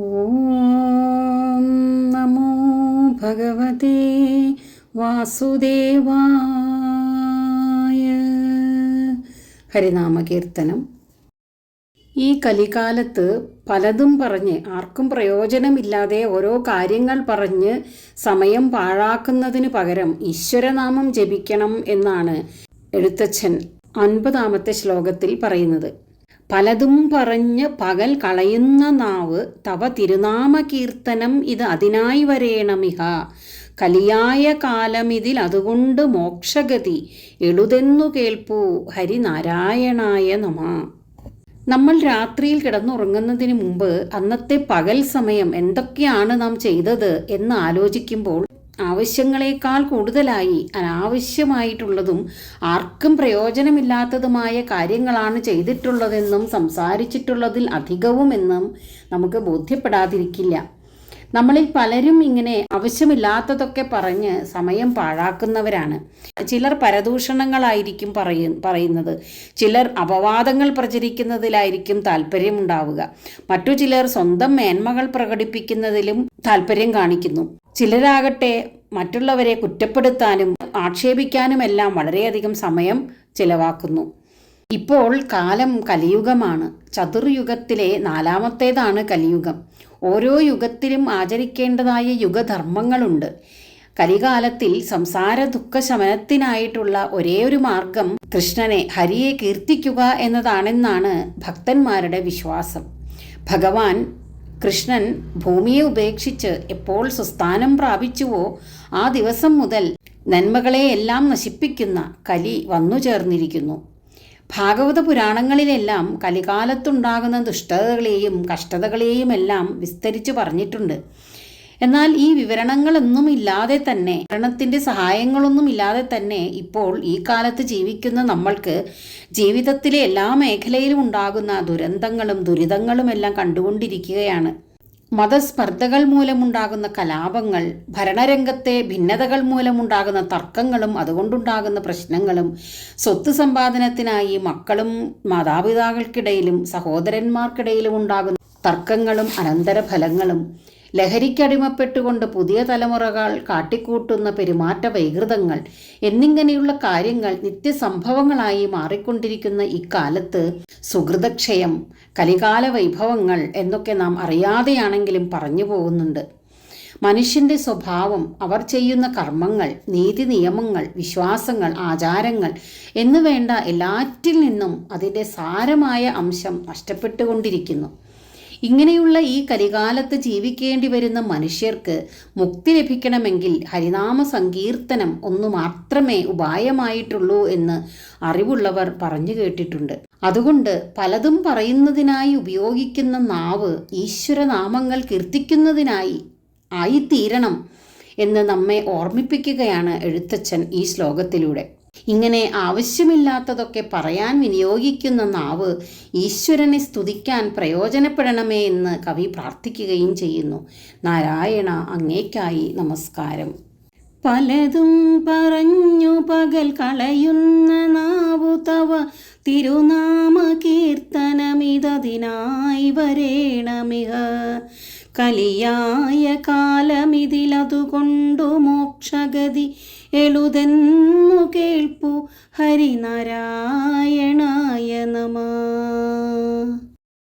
ഓം നമോ ഭഗവതേ വാസുദേവായ. ഹരിനാമകീർത്തനം. ഈ കലികാലത്ത് പലതും പറഞ്ഞ് ആർക്കും പ്രയോജനമില്ലാതെ ഓരോ കാര്യങ്ങൾ പറഞ്ഞ് സമയം പാഴാക്കുന്നതിന് പകരം ഈശ്വരനാമം ജപിക്കണം എന്നാണ് എഴുത്തച്ഛൻ അൻപതാമത്തെ ശ്ലോകത്തിൽ പറയുന്നത്. പലതും പറഞ്ഞ് പകൽ കളയുന്ന നാവ് തവ തിരുനാമ കീർത്തനം ഇത് അതിനായി വരേണമിഹ കലിയായ കാലമിതിൽ അതുകൊണ്ട് മോക്ഷഗതി. എളുതെന്നു കേൾപ്പൂ ഹരിനാരായണായ നമ. നമ്മൾ രാത്രിയിൽ കിടന്നുറങ്ങുന്നതിന് മുമ്പ് അന്നത്തെ പകൽ സമയം എന്തൊക്കെയാണ് നാം ചെയ്തത് എന്ന് ആലോചിക്കുമ്പോൾ ആവശ്യങ്ങളെക്കാൾ കൂടുതലായി അനാവശ്യമായിട്ടുള്ളതും ആർക്കും പ്രയോജനമില്ലാത്തതുമായ കാര്യങ്ങളാണ് ചെയ്തിട്ടുള്ളതെന്നും സംസാരിച്ചിട്ടുള്ളതിൽ അധികവുമെന്നും നമുക്ക് ബോധ്യപ്പെടാതിരിക്കില്ല. നമ്മളിൽ പലരും ഇങ്ങനെ ആവശ്യമില്ലാത്തതൊക്കെ പറഞ്ഞ് സമയം പാഴാക്കുന്നവരാണ്. ചിലർ പരദൂഷണങ്ങളായിരിക്കും പറയ പറയുന്നത്. ചിലർ അപവാദങ്ങൾ പ്രചരിക്കുന്നതിലായിരിക്കും താല്പര്യമുണ്ടാവുക. മറ്റു ചിലർ സ്വന്തം മേന്മകൾ പ്രകടിപ്പിക്കുന്നതിലും താല്പര്യം കാണിക്കുന്നു. ചിലരാകട്ടെ മറ്റുള്ളവരെ കുറ്റപ്പെടുത്താനും ആക്ഷേപിക്കാനുമെല്ലാം വളരെയധികം സമയം ചിലവാക്കുന്നു. ഇപ്പോൾ കാലം കലിയുഗമാണ്. ചതുർയുഗത്തിലെ നാലാമത്തേതാണ് കലിയുഗം. ഓരോ യുഗത്തിലും ആചരിക്കേണ്ടതായ യുഗധർമ്മങ്ങളുണ്ട്. കലികാലത്തിൽ സംസാര ദുഃഖശമനത്തിനായിട്ടുള്ള ഒരേ ഒരു മാർഗം കൃഷ്ണനെ ഹരിയെ കീർത്തിക്കുക എന്നതാണെന്നാണ് ഭക്തന്മാരുടെ വിശ്വാസം. ഭഗവാൻ കൃഷ്ണൻ ഭൂമിയെ ഉപേക്ഷിച്ച് എപ്പോൾ സുസ്ഥാനം പ്രാപിച്ചുവോ ആ ദിവസം മുതൽ നന്മകളെയെല്ലാം നശിപ്പിക്കുന്ന കലി വന്നു ചേർന്നിരിക്കുന്നു ഭാഗവത പുരാണങ്ങളിലെല്ലാം കലികാലത്തുണ്ടാകുന്ന ദുഷ്ടതകളെയും കഷ്ടതകളെയും എല്ലാം വിസ്തരിച്ചു പറഞ്ഞിട്ടുണ്ട്. എന്നാൽ ഈ വിവരണങ്ങളൊന്നും ഇല്ലാതെ തന്നെ ഭരണത്തിന്റെ സഹായങ്ങളൊന്നും ഇല്ലാതെ തന്നെ ഇപ്പോൾ ഈ കാലത്ത് ജീവിക്കുന്ന നമ്മൾക്ക് ജീവിതത്തിലെ എല്ലാ മേഖലയിലും ഉണ്ടാകുന്ന ദുരന്തങ്ങളും ദുരിതങ്ങളും എല്ലാം കണ്ടുകൊണ്ടിരിക്കുകയാണ്. മതസ്പർദ്ധകൾ മൂലമുണ്ടാകുന്ന കലാപങ്ങൾ ഭരണരംഗത്തെ ഭിന്നതകൾ മൂലമുണ്ടാകുന്ന തർക്കങ്ങളും അതുകൊണ്ടുണ്ടാകുന്ന പ്രശ്നങ്ങളും സ്വത്ത് സമ്പാദനത്തിനായി മക്കളും മാതാപിതാക്കൾക്കിടയിലും സഹോദരന്മാർക്കിടയിലും ഉണ്ടാകുന്ന തർക്കങ്ങളും അനന്തരഫലങ്ങളും ലഹരിക്കടിമപ്പെട്ടുകൊണ്ട് പുതിയ തലമുറകൾ കാട്ടിക്കൂട്ടുന്ന പെരുമാറ്റ വൈകൃതങ്ങൾ എന്നിങ്ങനെയുള്ള കാര്യങ്ങൾ നിത്യസംഭവങ്ങളായി മാറിക്കൊണ്ടിരിക്കുന്ന ഇക്കാലത്ത് സുഹൃതക്ഷയം കലികാല വൈഭവങ്ങൾ എന്നൊക്കെ നാം അറിയാതെയാണെങ്കിലും പറഞ്ഞു പോകുന്നുണ്ട്. മനുഷ്യന്റെ സ്വഭാവം അവർ ചെയ്യുന്ന കർമ്മങ്ങൾ നീതി നിയമങ്ങൾ വിശ്വാസങ്ങൾ ആചാരങ്ങൾ എന്നുവേണ്ട എല്ലാറ്റിൽ നിന്നും അതിന്റെ സാരമായ അംശം നഷ്ടപ്പെട്ടുകൊണ്ടിരിക്കുന്നു. ഇങ്ങനെയുള്ള ഈ കലികാലത്ത് ജീവിക്കേണ്ടി വരുന്ന മനുഷ്യർക്ക് മുക്തി ലഭിക്കണമെങ്കിൽ ഹരിനാമ സങ്കീർത്തനം ഒന്നു മാത്രമേ ഉപായമായിട്ടുള്ളൂ എന്ന് അറിവുള്ളവർ പറഞ്ഞു കേട്ടിട്ടുണ്ട്. അതുകൊണ്ട് പലതും പറയുന്നതിനായി ഉപയോഗിക്കുന്ന നാവ് ഈശ്വരനാമങ്ങൾ കീർത്തിക്കുന്നതിനായി ആയിത്തീരണം എന്ന് നമ്മെ ഓർമ്മിപ്പിക്കുകയാണ് എഴുത്തച്ഛൻ ഈ ശ്ലോകത്തിലൂടെ. ഇങ്ങനെ ആവശ്യമില്ലാത്തതൊക്കെ പറയാൻ വിനിയോഗിക്കുന്ന നാവ് ഈശ്വരനെ സ്തുതിക്കാൻ പ്രയോജനപ്പെടണമേ എന്ന് കവി പ്രാർത്ഥിക്കുകയും ചെയ്യുന്നു. നാരായണ അങ്ങേക്കായി നമസ്കാരം. പലതും പറഞ്ഞു പകൽ കളയുന്ന നാവു തവ തിരുനാമ കീർത്തനമിതതിനായി വരേണമിഹ. കലിയായ കാലമിതിലതുകൊണ്ടു മോക്ഷഗതി എളുതെന്നു കേൾപ്പു ഹരിനാരായണായ നമ.